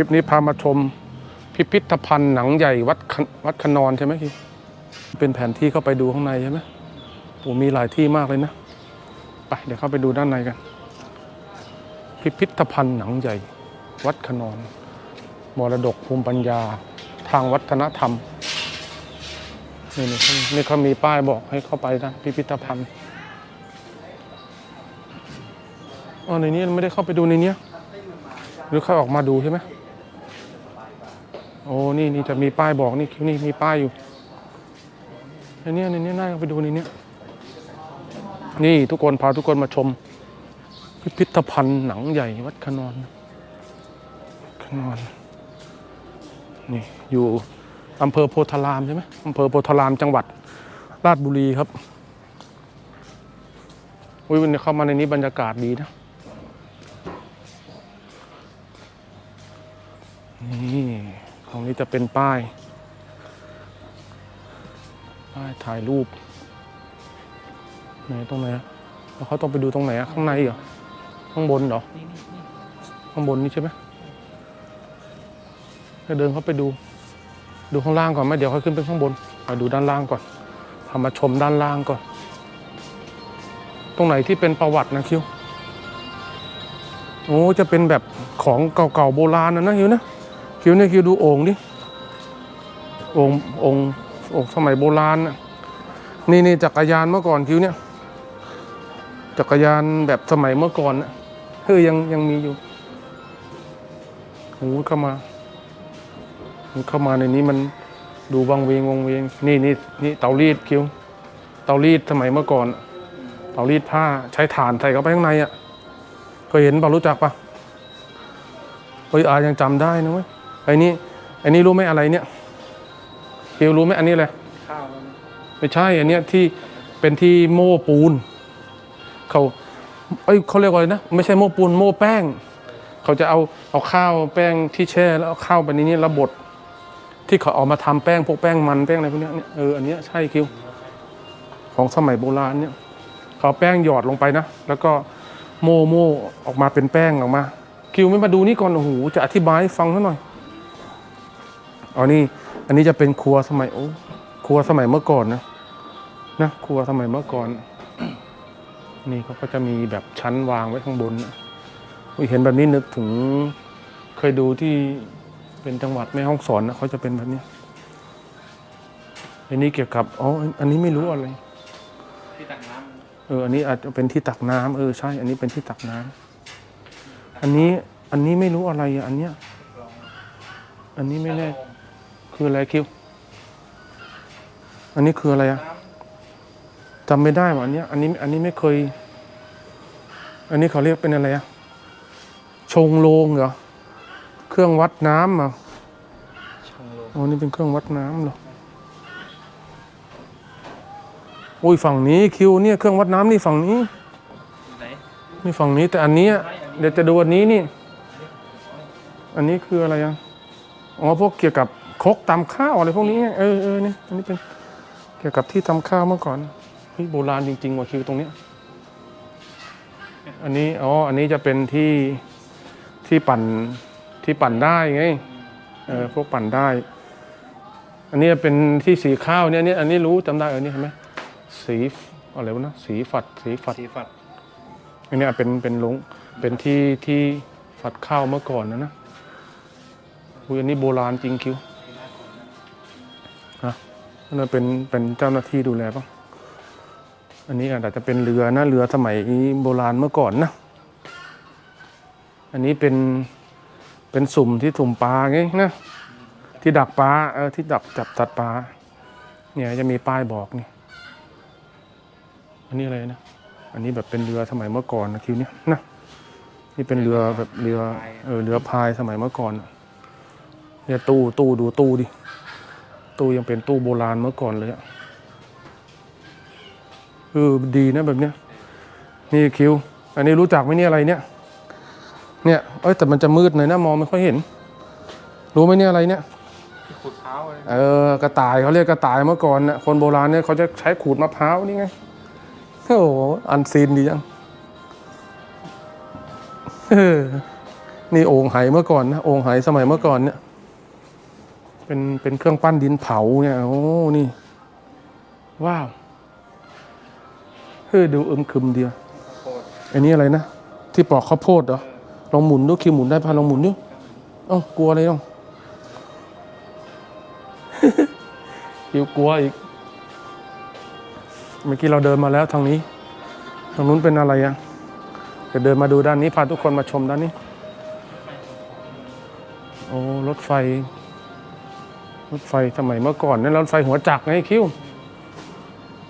ลิปนี้พามาชมพิพิธภัณฑ์หนังใหญ่วัดวัดขนอนใช่ไหมพี่เป็นแผนที่เข้าไปดูข้างในใช่ไหมโอ้มีหลายที่มากเลยนะ ไปเดี๋ยวเข้าไปดูด้านในกัน พิพิธภัณฑ์หนังใหญ่ วัดขนอน มรดกภูมิปัญญา ทางวัฒนธรรม นี่นี่เขานี่เขามีป้ายบอกให้เข้าไปนะพิพิธภัณฑ์อ๋อในนี้ไม่ได้เข้าไปดูในเนี้ยหรือเข้าออกมาดูใช่ไหม อ้นี่นี่จะมีป้ายบอกนี่คิวนี่มีป้ายอยู่ในนี้ในนี้น่าไปดูในนี้นี่ทุกคนพาทุกคนมาชม พิพิธภัณฑ์หนังใหญ่วัดขนอนขนอนนี่อยู่อำเภอโพธารามใช่ไหมอำเภอโพธารามจังหวัด ราชบุรีครับอุ้ยวันนี้เข้ามาในนี้บรรยากาศดีนะนี่ รงนี้จะเป็นป้าย ป้ายถ่ายรูป ไหนตรงไหนอะแล้วเขาต้องไปดูตรงไหนอะข้างในเหรอ ข้างบนเหรอ ข้างบนนี่ใช่ไหมจะเดินเข้าไปดู ดูข้างล่างก่อนไหมเดี๋ยวค่อยขึ้นไปข้างบนมาดูด้านล่างก่อนพามาชมด้านล่างก่อน ตรงไหนที่เป็นประวัตินะคิว โอ้ จะเป็นแบบของเก่าๆโบราณนะนะคิวนะ คิวเนี่ยคิวดูโอ่งดิโอ่งโอ่งโอ่งสมัยโบราณน่ะนี่นี่จักรยานเมื่อก่อนคิวเนี่ย จักรยานแบบสมัยเมื่อก่อนน่ะเฮ้ยยังยังมีอยู่โอ้เข้ามามันเข้ามาในนี้มันดูวังเวงวังเวง นี่นี่นี่เตารีดคิวเตารีดสมัยเมื่อก่อน เตารีดผ้าใช้ถ่านใส่เข้าไปข้างในอะเคยเห็นเปล่ารู้จักปะเฮ้ยอายังจำได้นะเว้ย ไอ้นี่ไอ้นี่รู้ไหมอะไรเนี่ยคิวรู้ไหมอันนี้อะไรข้าวแล้วนไม่ใช่อันเนี้ยที่เป็นที่โม่ปูนเขาเอ้ยเขาเรียกว่าอะไรนะไม่ใช่โม่ปูนโม่แป้ง เขาจะเอาเอาข้าวแป้งที่แช่แล้วเอาข้าวไปในนี้แล้วบดที่เขาเอามาทำแป้งพวกแป้งมันแป้งอะไรพวกเนี้ยเนี่ยเอออันเนี้ยใช่คิวของสมัยโบราณเนี่ยเขาเอาแป้งหยอดลงไปนะ แล้วก็โม่โม่ออกมาเป็นแป้งออกมา คิวไม่มาดูนี่ก่อนโอ้โหจะอธิบายให้ฟังซะหน่อย อ๋อนี่ อันนี้จะเป็นครัวสมัยโอ้ครัวสมัยเมื่อก่อนนะนะครัวสมัยเมื่อก่อน นี่เขาก็จะมีแบบชั้นวางไว้ข้างบนเห็นแบบนี้นึกถึงเคยดูที่เป็นจังหวัดแม่ฮ่องสอนนะเขาจะเป็นแบบนี้อันนี้เกี่ยวกับอ๋ออันนี้ไม่รู้อะไรที่ตักน้ำเอออันนี้อาจจะเป็นที่ตักน้ำเออใช่ อันนี้เป็นที่ตักน้ำอันนี้อันนี้ไม่รู้อะไรอะอันเนี้ย อันนี้ไม่แน่ คืออะไรคิว อันนี้คืออะไรอะน้จำไม่ได้ว่ะอันเนี้ยอันนี้อันนี้ไม่เคย อันนี้เขาเรียกเป็นอะไรอะชงโลงเหรอ เครื่องวัดน้ำเหรอะำชงโลโอ้นี่เป็นเครื่องวัดน้ำเหรออุ้ยฝั่งนี้คิวเนี่ยเครื่องวัดน้ำนี่ฝั่งนี้ไหนนี่ฝั่งนี้แต่อันเนี้ยเดี๋ยวจะดูอันนี้นี่ อันนี้คืออะไรอะอ๋อพวกเกี่ยวกับ ครกตำข้าวอะไรพวกนี้ไงเออเออเนี่ยอันนี้เป็นเกี่ยวกับที่ตำข้าวเมื่อก่อนเฮ้ยโบราณจริงๆว่ะคิวตรงเนี้ยอันนี้อ๋ออันนี้จะเป็นที่ที่ปั่นที่ปั่นได้ไงเออพวกปั่นได้ อันนี้เป็นที่สีข้าวเนี่ยเนี่ยอันนี้รู้จำได้เออนี่เห็นไหมสีอะไรวะนะสีฝัดสีฝัดสีฝัดอันเนี้ยเป็นเป็นลุงเป็นที่ที่ฝัดข้าวเมื่อก่อนนะนะอุ้ยอันนี้โบราณจริงคิวฮะ นั่นเป็นเป็นเจ้าหน้าที่ดูแลปะอันนี้อาจจะเป็นเรือนะเรือสมัยโบราณเมื่อก่อนนะ อันนี้เป็นเป็นสุ่มที่สุ่มปลาไงนะที่ดักปลาเออที่ดักจับตัดปลาเนี่ยจะมีป้ายบอกนี่ อันนี้อะไรนะ อันนี้แบบเป็นเรือสมัยเมื่อก่อนนะคิวเนี้ยนะนี่เป็นเรือแบบเรือเออเรือพายสมัยเมื่อก่อนเนี่ยตู้ตู้ดูตู้ดิ ตู้ยังเป็นตู้โบราณเมื่อก่อนเลยอะเออดีนะแบบเนี้ย นี่คิว อันนี้รู้จักไหมเนี่ยอะไรเนี่ย เนี่ยเอ้ยแต่มันจะมืดหน่อยนะมองไม่ค่อยเห็น รู้ไหมเนี่ยอะไรเนี่ยที่ขุดเท้าเลยเออกระต่ายเขาเรียกกระต่ายเมื่อก่อนนะคนโบราณเนี่ยเขาจะใช้ขูดมะพร้าวนี่ไงโอ้โหอันซีนดีจังเออนี่โอ่งไหเมื่อก่อนนะโอ่งไหสมัยเมื่อก่อนเนี่ย เป็นเป็นเครื่องปั้นดินเผาเนี่ยโอ้นี่ว้าวเฮ้ยดูอึมครึมเดียวอันนี้อะไรนะ ที่ปลอกข้าวโพดเหรอลองหมุนดูคิวหมุนได้พาลองหมุนดูเอ้ากลัวอะไรน้องคิวกลัวอีก เมื่อกี้เราเดินมาแล้วทางนี้ ทางนู้นเป็นอะไรอะเดี๋ยวเดินมาดูด้านนี้พาทุกคนมาชมด้านนี้ โอ้รถไฟ รถไฟสมัยเมื่อก่อนนั่นรถไฟหัวจักรไงคิว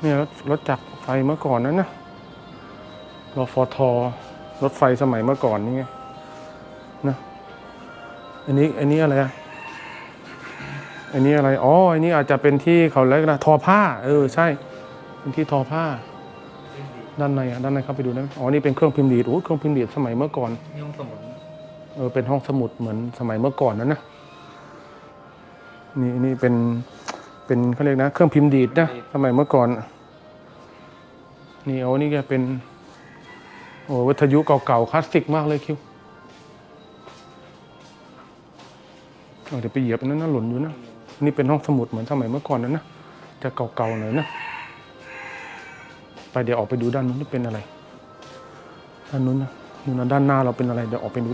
เนี่ยรถรถจักรไฟเมื่อก่อนนั้นนะรฟทรถไฟสมัยเมื่อก่อนนี่ไงนะอันนี้อันนี้อะไรอะอันนี้อะไรอ๋ออันนี้อาจจะเป็นที่เขาเรียกนะทอผ้า เออใช่เป็นที่ทอผ้า ด้านในอะด้านในเข้าไปดูได้ไหมอ๋อนี่เป็นเครื่องพิมพ์ดีดโอ้เครื่องพิมพ์ดีดสมัยเมื่อก่อนนี่ห้องสมุดเออเป็นห้องสมุดเหมือนสมัยเมื่อก่อนนั้นนะ นี่นี่เป็นเป็นเขาเรียกนะ เครื่องพิมพ์ดีดนะสมัยเมื่อก่อนนี่โอ้นี่แกเป็น โอ้วิทยุเก่าๆคลาสสิกมากเลยคิวเดี๋ยวไปเหยียบอันนั้นนะหล่นอยู่นะนี่เป็นห้องสมุดเหมือนสมัยเมื่อก่อนนั้นนะจะเก่าๆหน่อยนะไปเดี๋ยวออกไปดูด้านนู้นนี่เป็นอะไรด้านนู้นนะนู่นนะด้านหน้าเราเป็นอะไรเดี๋ยวออกไปดู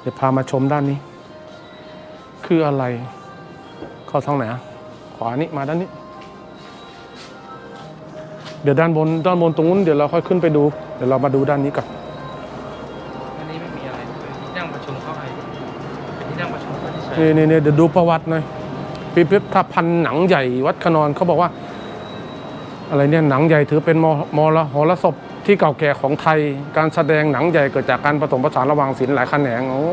เดี๋ยวพามาชมด้านนี้ คืออะไร เข้าทางไหนอะขวานี่มาด้านนี้ เดี๋ยวด้านบนด้านบนตรงนู้นเดี๋ยวเราค่อยขึ้นไปดู เดี๋ยวเรามาดูด้านนี้ก่อนอันนี้ไม่มีอะไรเป็นที่นั่งประชุมเข้าไปเป็นที่นั่งประชุมเข้าเฉยนี่นี่นี่เดี๋ยวดูประวัติหน่อยพิพิธภัณฑ์หนังใหญ่วัดขนอนเขาบอกว่า อะไรเนี่ยหนังใหญ่ถือเป็นมมรหรสพที่เก่าแก่ของไทย การแสดงหนังใหญ่เกิดจากการผสมผสานระหว่างศิลป์หลายแขนงโอ้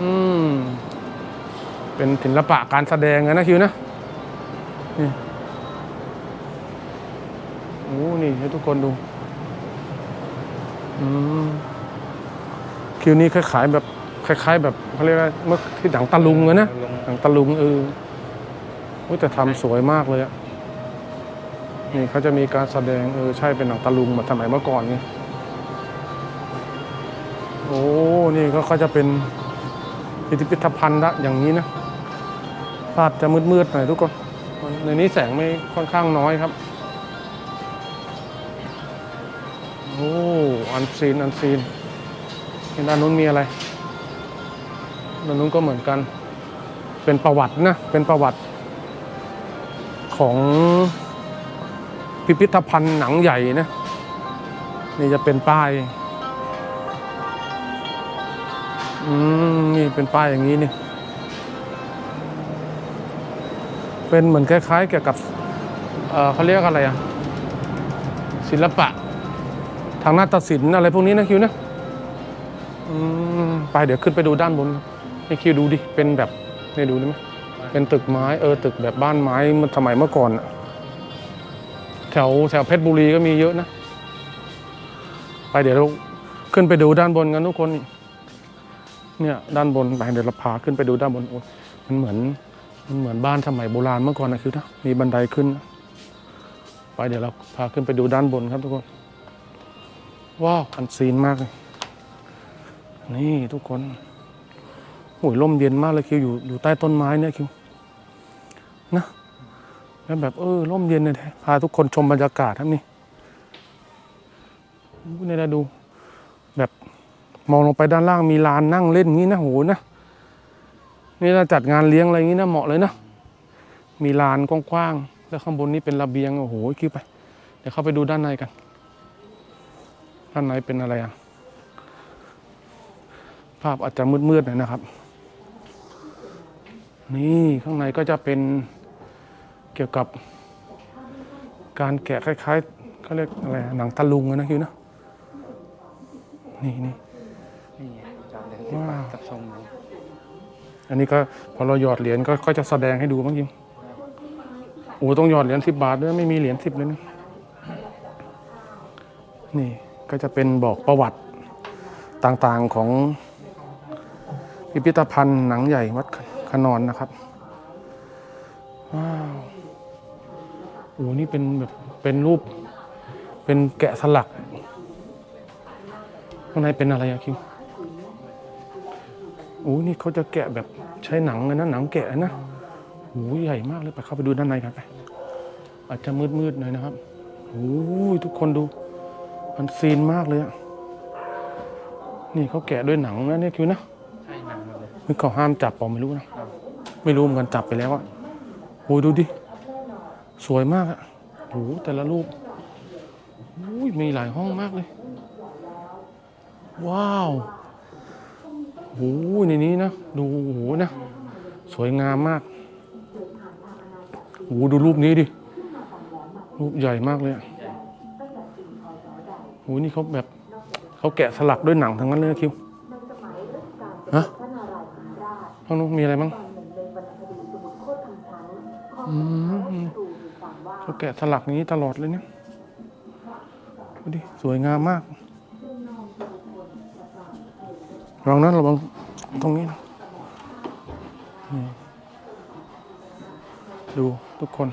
อืม เป็นศิลปะการแสดงนะคิวนะนี่โอ้นี่ให้ทุกคนดูอืมคิวนี้คล้ายๆแบบคล้าย ๆ แบบเขาเรียกว่าเมื่อที่หนังตะลุงอะนะลงหนังตะลุงเออโอ้ยแต่ทำสวยมากเลยอะนี่เขาจะมีการแสดงเออใช่เป็นหนังตะลุงมือนสมัยเมื่อก่อนไงโอ้นี่ก็เขาจะเป็นพิพิธภัณฑ์ละอย่างนี้นะ ภาพจะมืดๆหน่อยทุกคนในนี้แสงไม่ค่อนข้างน้อยครับโอ้อันซีนอันซีนที่ด้านนู้นมีอะไรด้านนู้นก็เหมือนกัน เป็นประวัตินะเป็นประวัติ ของพิพิธภัณฑ์หนังใหญ่นะนี่จะเป็นป้ายอืมนี่เป็นป้ายอย่างนี้นี่ เป็นเหมือนคล้ายๆเกี่ยวกับเเขาเรียกอะไรอะศิลปะ ทางนาฏศิลป์อะไรพวกนี้นะคิวนะไปเดี๋ยวขึ้นไปดูด้านบนให้คิวดูดิเป็นแบบนี่ดูได้ไหมเป็นตึกไม้เออตึกแบบบ้านไม้มื่อสมัยเมื่อก่อนอะแถวแถวเพชรบุรีก็มีเยอะนะ ไปเดี๋ยวเราขึ้นไปดูด้านบนกันทุกคนนี่เนี่ยด้านบนไปเดี๋ยวเราพาขึ้นไปดูด้านบนมันเหมือน มันเหมือนบ้านสมัยโบราณเมื่อก่อนนะคิวนะมีบันไดขึ้น ไปเดี๋ยวเราพาขึ้นไปดูด้านบนครับทุกคน ว้าวอันซีนมากเลยนี่ทุกคนโอ้ยร่มเย็นมากเลยคิวอยู่อยู่ใต้ต้นไม้เนี่ยคิวนะแล้วแบบเออร่มเย็นเลยแท้พาทุกคนชมบรรยากาศครับนี่นี่นะดู แบบมองลงไปด้านล่างมีลานนั่งเล่นงี้นะโหนะ นี่เราจัดงานเลี้ยงอะไรงี้นะเหมาะเลยนะ มีลานกว้างๆแล้วข้างบนนี่เป็นระเบียงโอ้โหคิวไป เดี๋ยวเข้าไปดูด้านในกัน ด้านในเป็นอะไรอะภาพอาจจะมืดๆหน่อยนะครับ นี่ข้างในก็จะเป็นเกี่ยวกับ การแกะคล้ายๆเขาเรียกอะไรอะหนังตะลุงอะนะคิวนะนี่นี่นี่ไงจานเดินว้าวกับทรงเลย อันนี้ก็พอเราหยอดเหรียญก็ก็จะแสดงให้ดูบ้างยิงโอ้ต้องหยอดเหรียญสิบบาทด้วยไม่มีเหรียญสิบเลยนะนี่ก็จะเป็นบอกประวัติต่างๆของพิพิธภัณฑ์หนังใหญ่วัดขนอนนะครับว้าวโอ้นี่เป็นแบบเป็นรูปเป็นแกะสลักข้างในเป็นอะไรอะคิว อ้นี่เขาจะแกะแบบใช้หนังเลยนะหนังแกะนะโอ้ใหญ่มากเลยไปเข้าไปดูด้านในกันไปอาจจะมืดๆหน่อยนะครับโอ้ยทุกคนดูมันซีนมากเลยอะนี่เขาแกะด้วยหนังนะเนี่ยคิวนะใช่หนังหมดเลยนี่เขาห้ามจับเปล่าไม่รู้นะไม่รู้เหมือนกันจับไปแล้วอะโอ้ยดูดิสวยมากอะโอ้โหแต่ละรูปโอ้ยมีหลายห้องมากเลย ว้าว โอ้ยในนี้นะ ดูโอ้โหนะ สวยงามมากโอ้โหดูรูปนี้ดิ รูปใหญ่มากเลยอะโอ้โหนี่เขาแบบเขาแกะสลักด้วยหนังทั้งนั้นเลยนะคิวฮะห้องนู้นมีอะไรมั้งอืมเขาแกะสลักอย่างนี้ตลอดเลยเนี่ยดูดิสวยงามมาก ลองนั้นระวังตรงนี้นะดูทุกคน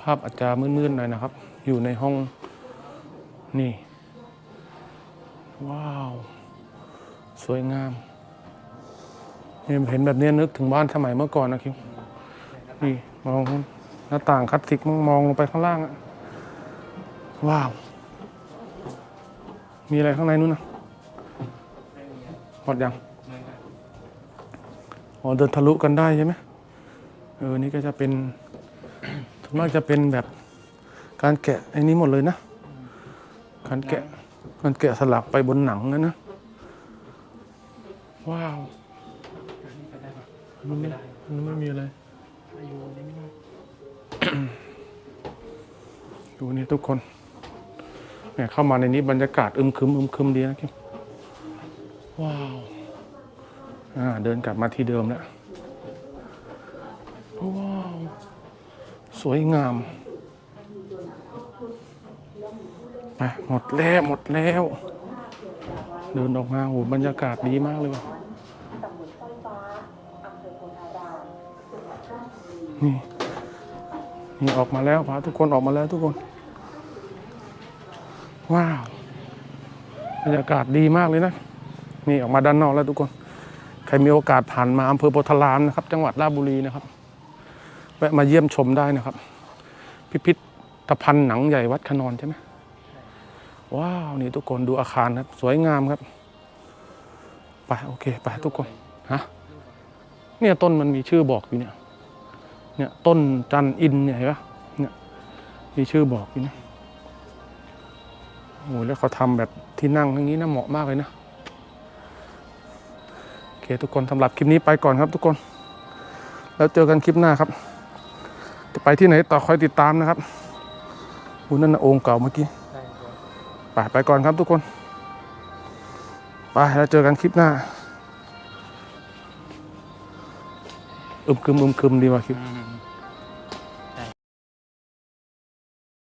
ภาพอาจจะมืดๆหน่อยนะครับ อยู่ในห้องนี่ ว้าว สวยงามเห็นแบบนี้นึกถึงบ้านสมัยเมื่อก่อนนะคิวนี่มองหน้าต่างคลาสสิกมองมองลงไปข้างล่างอะว้าว มีอะไรข้างในนู้นนะ มดยังอ๋อเดินทะลุกันได้ใช่ไหมเออนี่ก็จะเป็นส่วนมากจะเป็นแบบการแกะไอ้นี้หมดเลยนะ การแกะการแกะสลักไปบนหนังนะนะ ว้าวอันนี้ได้ปะมันไม่มันไม่มีอะไรด้ดูนี่ทุกคนเนี่ยเข้ามาในนี้บรรยากาศอึมครึมอึมครึมดีนะคิม ว้าวอ่าเดินกลับมาที่เดิมแล้วว้าว สวยงามไปหมดแล้วหมดแล้ว เดินออกมาโหบรรยากาศดีมากเลยว่ะนี่นี่ออกมาแล้วพาทุกคนออกมาแล้วทุกคน ว้าว บรรยากาศดีมากเลยนะ นี่ออกมาด้านนอกแล้วทุกคน ใครมีโอกาสผ่านมาอำเภอโพธารามนะครับ จังหวัดราชบุรีนะครับ แวะมาเยี่ยมชมได้นะครับ พิพิธภัณฑ์หนังใหญ่วัดขนอนใช่ไหมว้าวนี่ทุกคนดูอาคารครับ สวยงามครับไปโอเคไปทุกคนฮะเนี่ยต้นมันมีชื่อบอกอยู่เนี่ย เนี่ยต้นจันอินเนี่ยเห็นปะเนี่ยมีชื่อบอกอยู่นะโอ้แล้วเขาทำแบบที่นั่งอย่างนี้นะเหมาะมากเลยนะ ทุกคนสำหรับคลิปนี้ไปก่อนครับทุกคน แล้วเจอกันคลิปหน้าครับ จะไปที่ไหนต่อคอยติดตามนะครับอุนั่นนะองค์เก่าเมื่อกี้ไปไปก่อนครับทุกคนไปแล้วเจอกันคลิปหน้าอึมคึมอึมคึมดีว่าคลิป